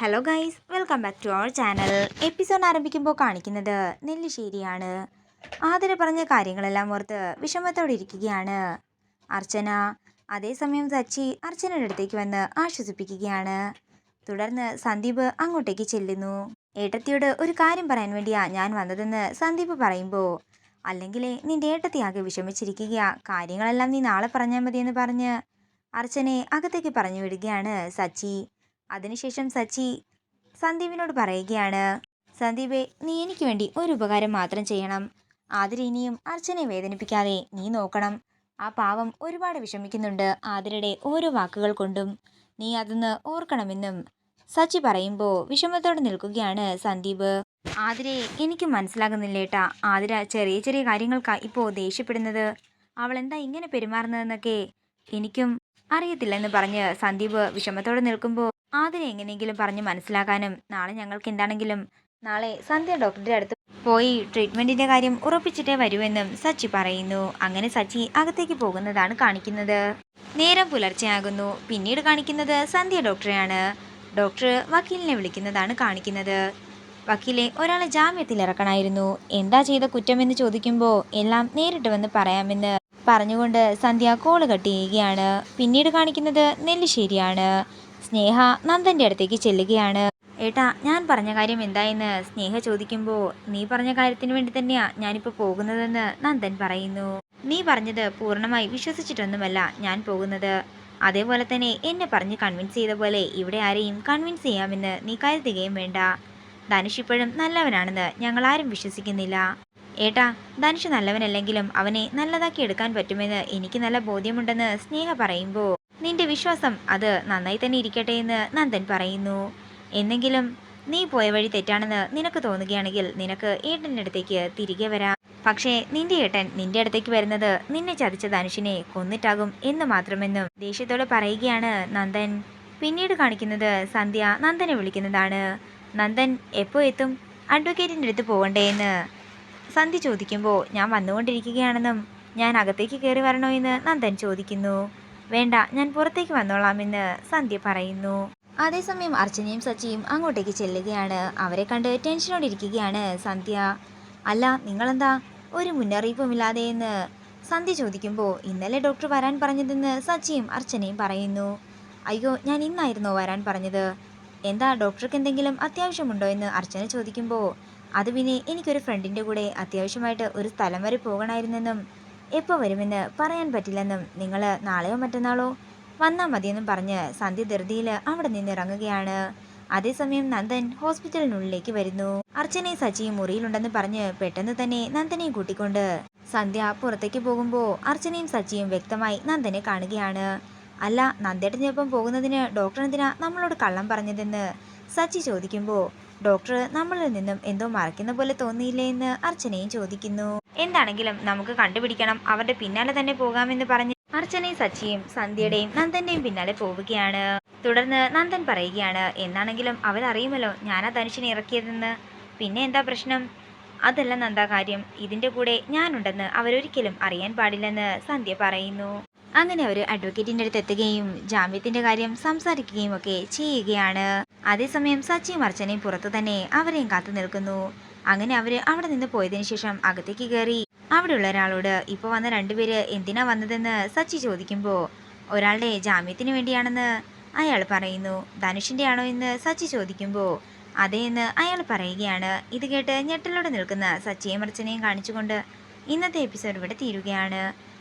Hello guys welcome back to our channel episode ആരംഭിക്കുമ്പോൾ കാണിക്കുന്നത് നെല്ലിശ്ശേരിയാണ്. ആതിര പറഞ്ഞ കാര്യങ്ങളെല്ലാം ഓർത്ത് വിഷമത്തോടെ ഇരിക്കുകയാണ്. അർച്ചന അതേസമയം സച്ചി അർച്ചനയുടെ അടുത്തേക്ക് വന്ന് ആശ്വസിപ്പിക്കുകയാണ്. തുടർന്ന് സന്ദീപ് അങ്ങോട്ടേക്ക് ചെല്ലുന്നു. ഏട്ടത്തിയോട് ഒരു കാര്യം പറയാൻ വേണ്ടിയാ ഞാൻ വന്നതെന്ന് സന്ദീപ് പറയുമ്പോൾ അല്ലെങ്കിലേ നിന്റെ ഏട്ടത്തിയാകെ വിഷമിച്ചിരിക്കുക കാര്യങ്ങളെല്ലാം നീ നാളെ പറഞ്ഞാൽ മതിയെന്ന് പറഞ്ഞ് അർച്ചനെ അകത്തേക്ക് പറഞ്ഞു വിടുകയാണ് സച്ചി. അതിനുശേഷം സച്ചി സന്ദീപിനോട് പറയുകയാണ് സന്ദീപെ നീ എനിക്ക് വേണ്ടി ഒരു ഉപകാരം മാത്രം ചെയ്യണം. ആതിര ഇനിയും അർച്ചനെ വേദനിപ്പിക്കാതെ നീ നോക്കണം. ആ പാവം ഒരുപാട് വിഷമിക്കുന്നുണ്ട് ആതിരയുടെ ഓരോ വാക്കുകൾ കൊണ്ടും. നീ അതൊന്ന് ഓർക്കണമെന്നും സച്ചി പറയുമ്പോൾ വിഷമത്തോടെ നിൽക്കുകയാണ് സന്ദീപ്. ആതിരയെ എനിക്ക് മനസ്സിലാകുന്നില്ലേട്ടാ. ആതിര ചെറിയ ചെറിയ കാര്യങ്ങൾക്കാ ഇപ്പോൾ ദേഷ്യപ്പെടുന്നത്. അവൾ എന്താ ഇങ്ങനെ പെരുമാറുന്നതെന്നൊക്കെ എനിക്കും അറിയത്തില്ലെന്ന് പറഞ്ഞ് സന്ദീപ് വിഷമത്തോടെ നിൽക്കുമ്പോൾ ആതിരെ എങ്ങനെയെങ്കിലും പറഞ്ഞ് മനസ്സിലാക്കാനും നാളെ ഞങ്ങൾക്ക് എന്താണെങ്കിലും നാളെ സന്ധ്യ ഡോക്ടറുടെ അടുത്ത് പോയി ട്രീറ്റ്മെന്റിന്റെ കാര്യം ഉറപ്പിച്ചിട്ടേ വരുമെന്നും സച്ചി പറയുന്നു. അങ്ങനെ സച്ചി അകത്തേക്ക് പോകുന്നതാണ് കാണിക്കുന്നത്. നേരം പുലർച്ചെയാകുന്നു. പിന്നീട് കാണിക്കുന്നത് സന്ധ്യ ഡോക്ടറെയാണ്. ഡോക്ടർ വക്കീലിനെ വിളിക്കുന്നതാണ് കാണിക്കുന്നത്. വക്കീലെ ഒരാളെ ജാമ്യത്തിൽ ഇറക്കണമായിരുന്നു എന്താ ചെയ്ത കുറ്റമെന്ന് ചോദിക്കുമ്പോൾ എല്ലാം നേരിട്ട് വന്ന് പറയാമെന്ന് പറഞ്ഞുകൊണ്ട് സന്ധ്യ കോൾ കട്ട് ചെയ്യുകയാണ്. പിന്നീട് കാണിക്കുന്നത് നെല്ലിശ്ശേരിയാണ്. സ്നേഹ നന്ദന്റെ അടുത്തേക്ക് ചെല്ലുകയാണ്. ഏട്ടാ ഞാൻ പറഞ്ഞ കാര്യം എന്തായെന്ന് സ്നേഹ ചോദിക്കുമ്പോൾ നീ പറഞ്ഞ കാര്യത്തിന് വേണ്ടി തന്നെയാ ഞാനിപ്പോൾ പോകുന്നതെന്ന് നന്ദൻ പറയുന്നു. നീ പറഞ്ഞത് പൂർണമായി വിശ്വസിച്ചിട്ടൊന്നുമല്ല ഞാൻ പോകുന്നത്. അതേപോലെ തന്നെ എന്നെ പറഞ്ഞ് കൺവിൻസ് ചെയ്ത പോലെ ഇവിടെ ആരെയും കൺവിൻസ് ചെയ്യാമെന്ന് നീ കരുതുകയും വേണ്ട. ധനുഷ് ഇപ്പോഴും നല്ലവനാണെന്ന് ഞങ്ങൾ ആരും വിശ്വസിക്കുന്നില്ല. ഏട്ടാ ധനുഷ് നല്ലവനല്ലെങ്കിലും അവനെ നല്ലതാക്കി എടുക്കാൻ പറ്റുമെന്ന് എനിക്ക് നല്ല ബോധ്യമുണ്ടെന്ന് സ്നേഹ പറയുമ്പോൾ നിന്റെ വിശ്വാസം അത് നന്നായി തന്നെ ഇരിക്കട്ടെ എന്ന് നന്ദൻ പറയുന്നു. എന്നെങ്കിലും നീ പോയ വഴി തെറ്റാണെന്ന് നിനക്ക് തോന്നുകയാണെങ്കിൽ നിനക്ക് ഏട്ടന്റെ അടുത്തേക്ക് തിരികെ വരാം. പക്ഷേ നിന്റെ ഏട്ടൻ നിന്റെ അടുത്തേക്ക് വരുന്നത് നിന്നെ ചതിച്ച ധനുഷിനെ കൊന്നിട്ടാകും എന്ന് മാത്രമെന്നും ദേഷ്യത്തോടെ പറയുകയാണ് നന്ദൻ. പിന്നീട് കാണിക്കുന്നത് സന്ധ്യ നന്ദനെ വിളിക്കുന്നതാണ്. നന്ദൻ എപ്പോൾ എത്തും? അഡ്വക്കേറ്റിന്റെ അടുത്ത് പോകണ്ടേ എന്ന്? സന്ധ്യ ചോദിക്കുമ്പോൾ ഞാൻ വന്നുകൊണ്ടിരിക്കുകയാണെന്നും ഞാൻ അകത്തേക്ക് കയറി വരണോ? എന്ന് നന്ദൻ ചോദിക്കുന്നു. വേണ്ട ഞാൻ പുറത്തേക്ക് വന്നോളാമെന്ന് സന്ധ്യ പറയുന്നു. അതേസമയം അർച്ചനയും സച്ചിയും അങ്ങോട്ടേക്ക് ചെല്ലുകയാണ്. അവരെ കണ്ട് ടെൻഷനോട് ഇരിക്കുകയാണ് സന്ധ്യ. അല്ല നിങ്ങളെന്താ? ഒരു മുന്നറിയിപ്പുമില്ലാതെ എന്ന് സന്ധ്യ ചോദിക്കുമ്പോൾ ഇന്നലെ ഡോക്ടർ വരാൻ പറഞ്ഞതെന്ന് സച്ചിയും അർച്ചനയും പറയുന്നു. അയ്യോ ഞാൻ ഇന്നായിരുന്നോ വരാൻ പറഞ്ഞത്? എന്താ ഡോക്ടർക്ക് എന്തെങ്കിലും അത്യാവശ്യമുണ്ടോ എന്ന് അർച്ചന ചോദിക്കുമ്പോൾ അത് പിന്നെ എനിക്കൊരു ഫ്രണ്ടിന്റെ കൂടെ അത്യാവശ്യമായിട്ട് ഒരു സ്ഥലം വരെ പോകണമായിരുന്നെന്നും എപ്പോൾ വരുമെന്ന് പറയാൻ പറ്റില്ലെന്നും നിങ്ങൾ നാളെയോ മറ്റന്നാളോ വന്നാൽ മതിയെന്നും പറഞ്ഞ് സന്ധ്യ ധൃതിയിൽ അവിടെ നിന്ന് ഇറങ്ങുകയാണ് അതേസമയം നന്ദൻ ഹോസ്പിറ്റലിനുള്ളിലേക്ക് വരുന്നു. അർച്ചനയും സച്ചിയും മുറിയിലുണ്ടെന്ന് പറഞ്ഞ് പെട്ടെന്ന് തന്നെ നന്ദനെ കൂട്ടിക്കൊണ്ട് സന്ധ്യ പുറത്തേക്ക് പോകുമ്പോൾ അർച്ചനയും സച്ചിയും വ്യക്തമായി നന്ദനെ കാണുകയാണ്. അല്ല നന്ദേട്ടനൊപ്പം പോകുന്നതിന് ഡോക്ടർ എന്തിനാ നമ്മളോട് കള്ളം പറഞ്ഞതെന്ന് സച്ചി ചോദിക്കുമ്പോൾ ഡോക്ടർ നമ്മളിൽ നിന്നും എന്തോ മറക്കുന്ന പോലെ തോന്നിയില്ലേ എന്ന് അർച്ചനയും ചോദിക്കുന്നു. എന്താണെങ്കിലും നമുക്ക് കണ്ടുപിടിക്കണം. അവരുടെ പിന്നാലെ തന്നെ പോകാമെന്ന് പറഞ്ഞ് അർച്ചനയും സച്ചിയും സന്ധ്യയുടെയും നന്ദന്റെയും പിന്നാലെ പോവുകയാണ്. തുടർന്ന് നന്ദൻ പറയുകയാണ് എന്നാണെങ്കിലും അവരറിയുമല്ലോ ഞാനാ ധനുഷിനെ ഇറക്കിയതെന്ന്. പിന്നെ എന്താ പ്രശ്നം? അതല്ല നന്ദാ കാര്യം. ഇതിന്റെ കൂടെ ഞാനുണ്ടെന്ന് അവരൊരിക്കലും അറിയാൻ പാടില്ലെന്ന് സന്ധ്യ പറയുന്നു. അങ്ങനെ അവർ അഡ്വക്കേറ്റിന്റെ അടുത്ത് എത്തുകയും ജാമ്യത്തിന്റെ കാര്യം സംസാരിക്കുകയും ഒക്കെ ചെയ്യുകയാണ്. അതേസമയം സച്ചിയും അർച്ചനയും പുറത്തു തന്നെ അവരെയും കാത്തു നിൽക്കുന്നു. അങ്ങനെ അവർ അവിടെ നിന്ന് പോയതിനു ശേഷം അകത്തേക്ക് കയറി. അവിടെയുള്ള ഒരാളോട് ഇപ്പൊ വന്ന രണ്ടുപേര് എന്തിനാ വന്നതെന്ന്? സച്ചി ചോദിക്കുമ്പോൾ ഒരാളുടെ ജാമ്യത്തിന് വേണ്ടിയാണെന്ന് അയാൾ പറയുന്നു. ധനുഷിന്റെ ആണോ എന്ന്? സച്ചി ചോദിക്കുമ്പോൾ അതെയെന്ന് അയാൾ പറയുകയാണ്. ഇത് കേട്ട് ഞെട്ടലോടെ നിൽക്കുന്ന സച്ചിയും അർച്ചനയും കാണിച്ചുകൊണ്ട് ഇന്നത്തെ എപ്പിസോഡ് ഇവിടെ തീരുകയാണ്.